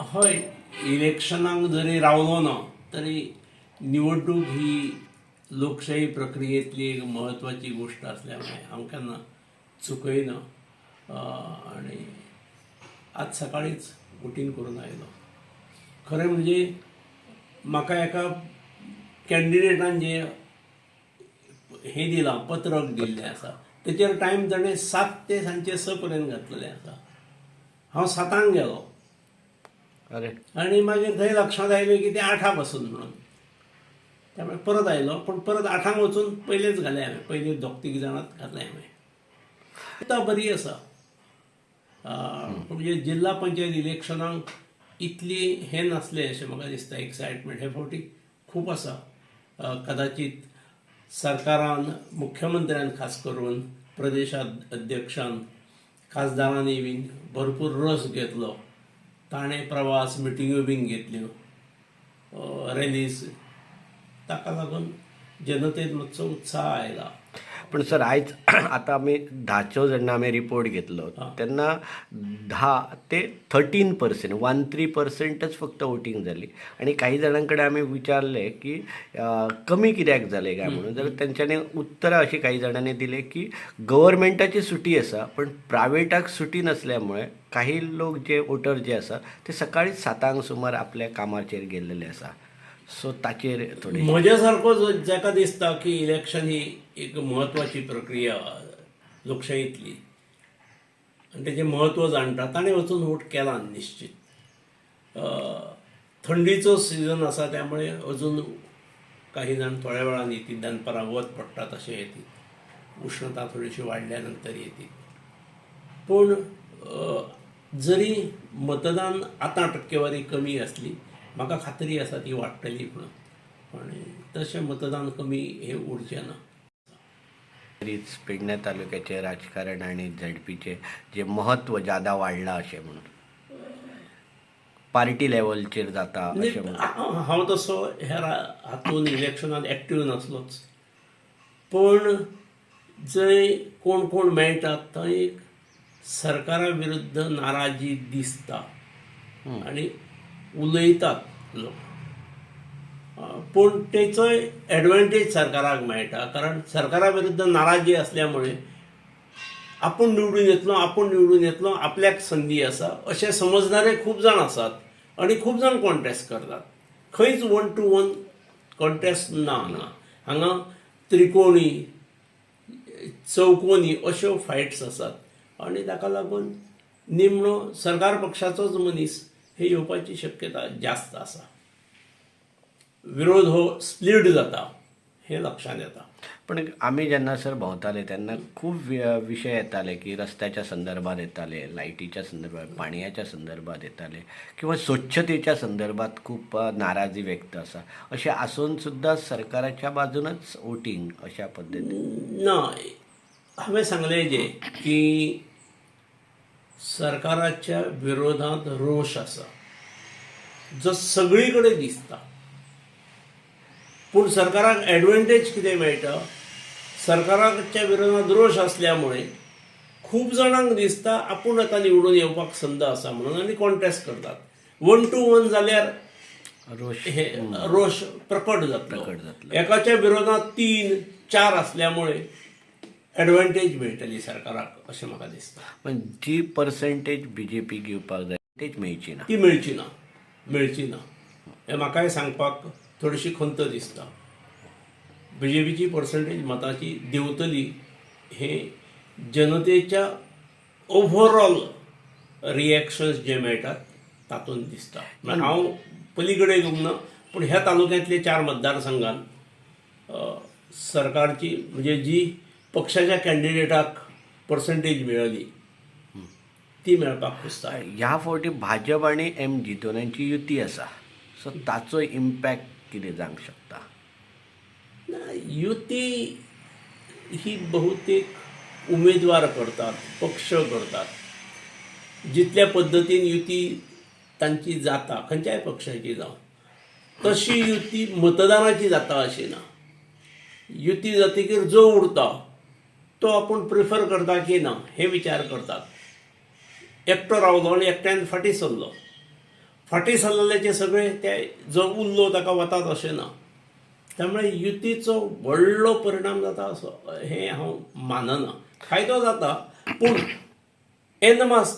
हय इलेक्शनाक जरी रावलो ना तरी निवडणूक ही लोकशाही प्रक्रियेतली एक महत्त्वाची गोष्ट असल्यामुळे हांव केन्ना चुकयना आणि आज सकाळीच वोटींग करून आयलो खरें म्हणजे म्हाका एका कॅन्डिडेटान जे हे दिलां पत्रक दिल्लें आसा तेचेर टायम ताणें सात ते सांजचे स पर्यंत घातलेलें आसा. हांव सातांक गेलो. अरे. आणि मागीर थंय लक्षांत आयलें की तें आठाक वचून म्हणून. त्यामुळे परत आयलो पण परत आठांक वचून पयलेच घालें हांवें पयलीं दोग तीग जाणांत घातले हांवें आतां बरी आसा म्हणजे जिल्ला पंचायत इलेक्शनाक इतली हें नासलें अशें म्हाका दिसता एक्सायटमेंट हे फावटी खूब आसा कदाचित सरकारान मुख्यमंत्र्यान खास करून प्रदेशाध्यक्षान खासदारांनी बीन भरपूर रस घेतलो. ताणें प्रवास मिटिंग्यो बीन घेतल्यो रॅलीज ताका लागून जनतेत मातसो उत्साह आयला. पण सर आयज आतां आमी धाच्यो जेन्ना आमी रिपोर्ट घेतलो तेन्ना धा ते थर्टीन पर्सेंट वन थ्री पर्सेंटच फक्त वोटींग जाली आनी काही जाणां कडेन आमी विचारलें की कमी कित्याक जालें काय म्हणून? जाल्यार तेंच्यांनी उतरां अशीं काही जाणांनी दिले की गव्हर्मेंटाची सुटी आसा पण प्रायवेटाक सुटी नसल्यामुळे काही लोक जे वोटर जे आसा ते सकाळी सातांक सुमार आपल्या कामाचेर गेल्ले आसा सो ताचेर थोडे म्हज्या सारको जाका दिसता की इलेक्शन ही एक म्हत्वाची प्रक्रिया लोकशाहीतली. आनी तेजें म्हत्व जाणटा ताणें वचून वोट केला निश्चित. थंडीचो सिजन आसा त्यामुळे अजून काही जाण थोड्या वेळान येतील. दनपारां वत पडटा अशें येतील. उश्णता थोडीशी वाडल्या नंतर येतील. पूण जरी मतदान आतां टक्केवारी कमी आसली म्हाका खात्री आसा ती वाडटली म्हणून आणि तशें मतदान कमी हे उरचें ना. तरीच पेडण्या तालुक्याचे राजकारण आणि झडपीचे जे महत्त्व जादा वाडलां अशें म्हणून. पार्टी लेवलचेर जाता अशें म्हणून. हा- हांव तसो ह्या हातूंत इलेक्शनांत एक्टीव नासलोच. पण जंय कोण कोण मेळटात थंय विरुद्ध नाराजी दिसता आणि उलयतात लोक. पण तेचोय एडवांटेज सरकाराक मेळटा कारण सरकारा विरुद्ध नाराजी असल्यामुळे आपूण निवडून येतलो आपूण निवडून येतलो आपल्याक संदी आसा अशें समजणारे खूब जाण आसात आनी खूब जाण कॉन्टेस्ट करतात. खंयच वन टू वन कॉन्टेस्ट ना हांगा हांगा त्रिकोणी चौकोनी अश्यो फायट्स आसात. आनी ताका लागून निमणो सरकार पक्षाचोच मनीस हे येवपाची शक्यता जास्त आसा विरोध हो स्प्लीट जाता हे लक्षांत येता. पण आमी जेन्ना सर भोंवताले तेन्ना खूब वि- विशय येताले की रस्त्याच्या संदर्भात येताले लायटीच्या संदर्भात पाणयाच्या संदर्भात येताले किंवा स्वच्छतेच्या संदर्भात खूप नाराजी व्यक्त आसा अशें आसून सुद्दां सरकाराच्या बाजूनच वोटींग अशा पद्दतीन ना हांवें सांगलें जे की सरकाराच्या विरोधात रोष आसा जो सगळी कडेन दिसता. पूण सरकाराक एडवांटेज कितें मेळटा? सरकाराच्या विरोधात रोष असल्यामुळे खूब जाणांक दिसता आपूण आतां निवडून येवपाक संद आसा म्हणून आनी कॉन्टेस्ट करतात. वन टू वन जाल्यार रोष हे रोष प्रकट जातलो. एकाच्या विरोधात तीन चार असल्यामुळे एडवांटेज मेळटली सरकाराक अशें म्हाका दिसता. पण जी पर्संटेज बी जे पी घेवपाक जाय तेच मेळची ना. ती मेळची ना. मेळची ना. हें म्हाकाय सांगपाक थोडीशी खंत दिसता. बी जे पीची पर्संटेज मताची देंवतली हे जनतेच्या ओव्हरऑल रिएक्शन्स जे मेळटात तातूंत दिसता. म्हळ्यार हांव पलीकडे येवंक ना पूण ह्या तालुक्यांतले चार मतदारसंघान सरकारची म्हणजे जी पक्षाच्या कॅन्डिडेटाक पर्संटेज मेळ्ळी ती मेळपाक कुसता ह्या फावटी भाजप आणि एम जी दोनांची युती आसा सो ताचो इम्पॅक्ट कितें जावंक शकता? ना, युती ही बहुतेक उमेदवार करतात पक्ष करतात. जितल्या पद्दतीन युती तांची जाता खंयच्याय पक्षाची जावं तशी युती मतदानाची जाता अशी ना. युती जातकीर जो उरता तो आपूण प्रिफर करता की ना हे विचार करतात. एकटो रावलो आनी एकट्यान फाटीं सरलो फाटी सरलेले सगळे ते जो उरलो ताका वतात अशें ना. त्यामुळे युतीचो व्हडलो परिणाम जाता असो हें हांव मानना. फायदो जाता पूण एनमास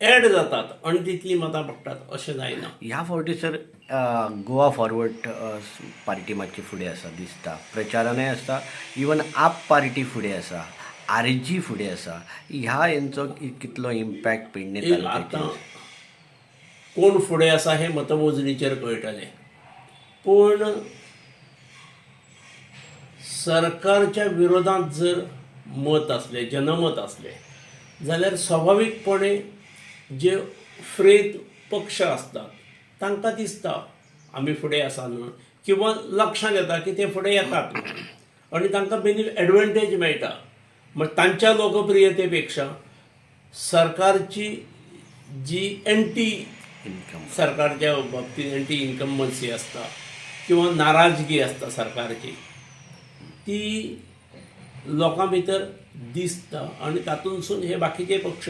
एड जातात आणि तितली मतां पडटात अशें जायना. ह्या फावटी सर गोवा फॉरवर्ड पार्टी मातशी फुडें आसा दिसता. प्रचारानय आसता इवन आप पार्टी फुडें आसा आर जी फुडें आसा ह्या हेंचो कितलो इम्पॅक्ट पेडणे आतां कोण फुडें आसा हें मतमोजणीचेर कळटलें. पूण सरकारच्या विरोधांत जर मत असलें जनमत असलें जाल्यार स्वाभावीकपणे जे फ्रेत पक्ष असतात तांकां दिसता आमी फुडें आसा म्हणून किंवा लक्षांत येता की ते फुडें येतात. आनी तांकां बेनी एडवांटेज मेळटा म्हण तांच्या लोकप्रियते सरकारची जी एंटी इन्कम सरकारच्या बाबतीत एंटी इन्कमन्सी असता किंवा नाराजगी असता सरकारची ती लोकां भितर दिसता. आणि तातूंतसून हे बाकीचे पक्ष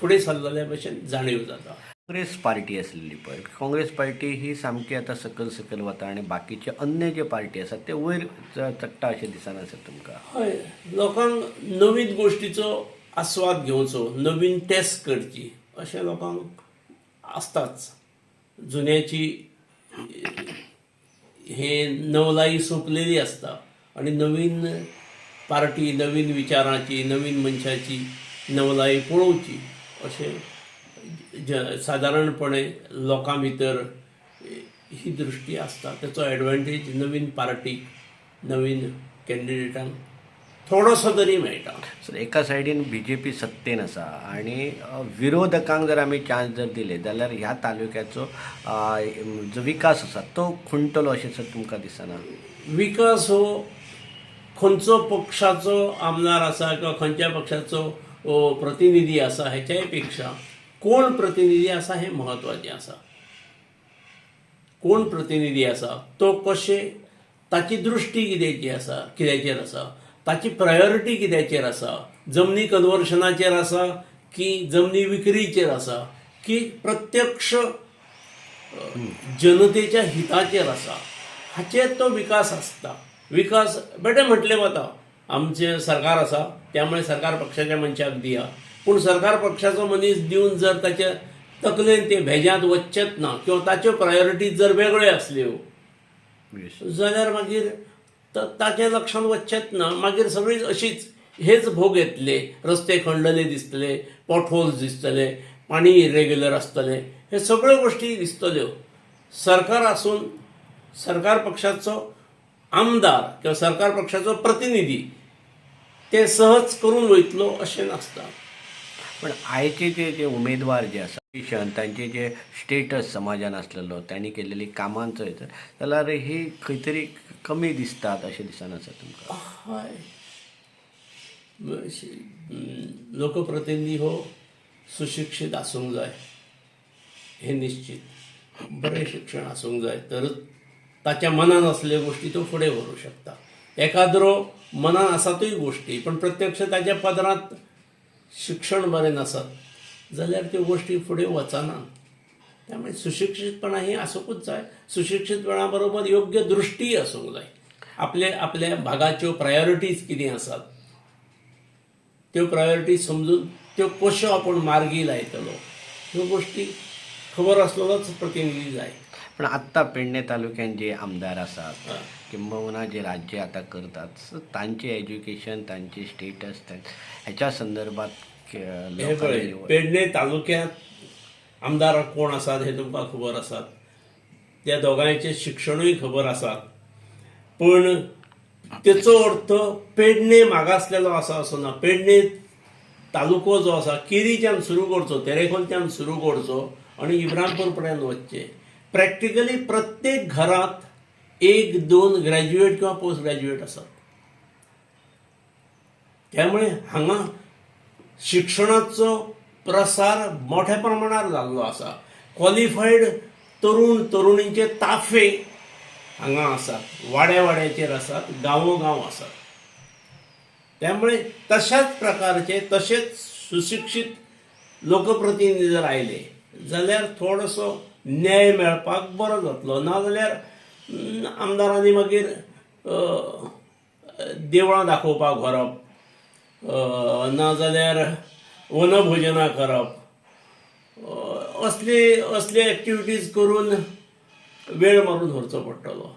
फुडें सरलेल्या भशेन जाणीव जाता. काँग्रेस पार्टी आसलेली पळय काँग्रेस पार्टी ही सामकी आतां सकल सकल वता आनी बाकीचे अन्य जे पार्टी आसात ते वयर चडटा अशें दिसना सर तुमकां. हय. लोकांक नवीन गोश्टीचो आस्वाद घेवचो नवीन टेस्ट करची अशें लोकांक आसताच जुन्याची हे नवलाई सोंपलेली आसता आणि नवीन पार्टी नवीन विचारांची नवीन मनशाची नवलाई पळोवची. अशें ज सादारणपणे लोकां भितर ही दृश्टी आसता तेचो एडवांटेज नवीन पार्टीक नवीन कॅन्डिडेटांक थोडोसो तरी मेळटा सर एका सायडीन बी जे पी सत्तेन आसा आनी विरोधकांक जर आमी चान्स जर दिले जाल्यार ह्या तालुक्याचो जो विकास आसा तो खुंटलो अशें सर तुमकां दिसना? विकास हो खंयचो पक्षाचो आमदार आसा किंवा खंयच्या पक्षाचो प्रतिनिधी आसा हेच्यायपेक्षा कोण प्रतिनिधी आसा हें म्हत्वाचें आसा कोण प्रतिनिधी आसा तो कशें ताची दृश्टी किद्याची आसा किद्याचेर आसा ताची प्रायोरिटी कित्याचेर आसा जमनी कन्वर्शनाचेर आसा की जमनी विक्रीचेर आसा की प्रत्यक्ष जनतेच्या हिताचेर आसा हाचेर तो विकास आसता विकास बेटे म्हटलें वता आमचें सरकार आसा त्यामुळे सरकार पक्षाच्या मनशाक दिया पूण सरकार पक्षाचो मनीस दिवन जर ताच्या तकलेन ते भेज्यांत वचचेच ना किंवा ताच्यो प्रायोरिटीज जर वेगळ्यो आसल्यो Yes. जाल्यार मागीर त- ताच्या लक्षांत वचचेच ना मागीर सगळीं अशीच हेच भोग येतले. रस्ते खणलेले दिसतले पॉटहोल्स दिसतले पाणी इरेग्युलर आसतलें हे सगळ्यो गोश्टी दिसतल्यो सरकार आसून सरकार पक्षाचो आमदार किंवा सरकार पक्षाचो प्रतिनिधी ते सहज करून वयतलो अशें नासता पण आयचे जे जे उमेदवार जे आसा तांचे जे स्टेटस समाजान आसलेलो तांणी केलेली कामांचो जाल्यार ही खंय तरी कमी दिसतात अशें दिसना सर तुमकां हय. लोकप्रतिनिधी हो सुशिक्षीत आसूंक जाय हे निश्चित. बरें शिक्षण आसूंक जाय तरच ताच्या मनान असले गोश्टी तो फुडें व्हरूंक शकता. एकाद्रो मनान आसातूय गोश्टी पण प्रत्यक्ष ताच्या पदरांत शिक्षण बरें नसत जाल्यार त्यो गोश्टी फुडें वचना. त्यामुळे सुशिक्षितपणा ही आसूंकूच जाय सुशिक्षितपणा बरोबर योग्य दृश्टी आसूंक जाय आपले आपल्या भागाच्यो प्रायोरिटीज कितें आसात त्यो प्रायोरिटीज समजून त्यो कश्यो आपूण मार्गी लायतलो. ह्यो गोश्टी खबर असलेलोच प्रतिनिधी जाय पण आत्ता पेडणे तालुक्यात जे आमदार आसात हय. किंबहुना जे राज्य आता करतात सो तांचे एज्युकेशन तांचे स्टेटस ह्याच्या संदर्भात पेडणे तालुक्यांत आमदार कोण आसात हे तुमकां खबर आसात त्या दोगांयचे शिक्षणूय खबर आसात पण तेचो अर्थ पेडणे मागासलेलो आसा असो ना पेडणे तालुको जो आसा केरीच्यान सुरू करचो तेरेखोलच्यान सुरू करचो आणि इब्रामपूर पर्यंत वचचे. प्रॅक्टिकली प्रत्येक घरात एक दोन ग्रॅज्युएट किंवा पोस्ट ग्रॅज्युएट आसात त्यामुळे हांगा शिक्षणाचो प्रसार मोठ्या प्रमाणात जाल्लो आसा क्वॉलिफायड तरुण तरुणींचे ताफे हांगा आसात वाड्या वाड्याचेर आसात गांवोगांव आसात त्यामुळे तशाच प्रकारचे तसेच सुशिक्षित लोकप्रतिनिधी जर आयले जाल्यार थोडोसो न्याय मेळपाक बरो जातलो. नाजाल्यार आमदारांनी मागीर देवळां दाखोवपाक व्हरप नाजाल्यार वनभोजनां करप असली असली एक्टिविटीज करून वेळ मारून व्हरचो पडटलो.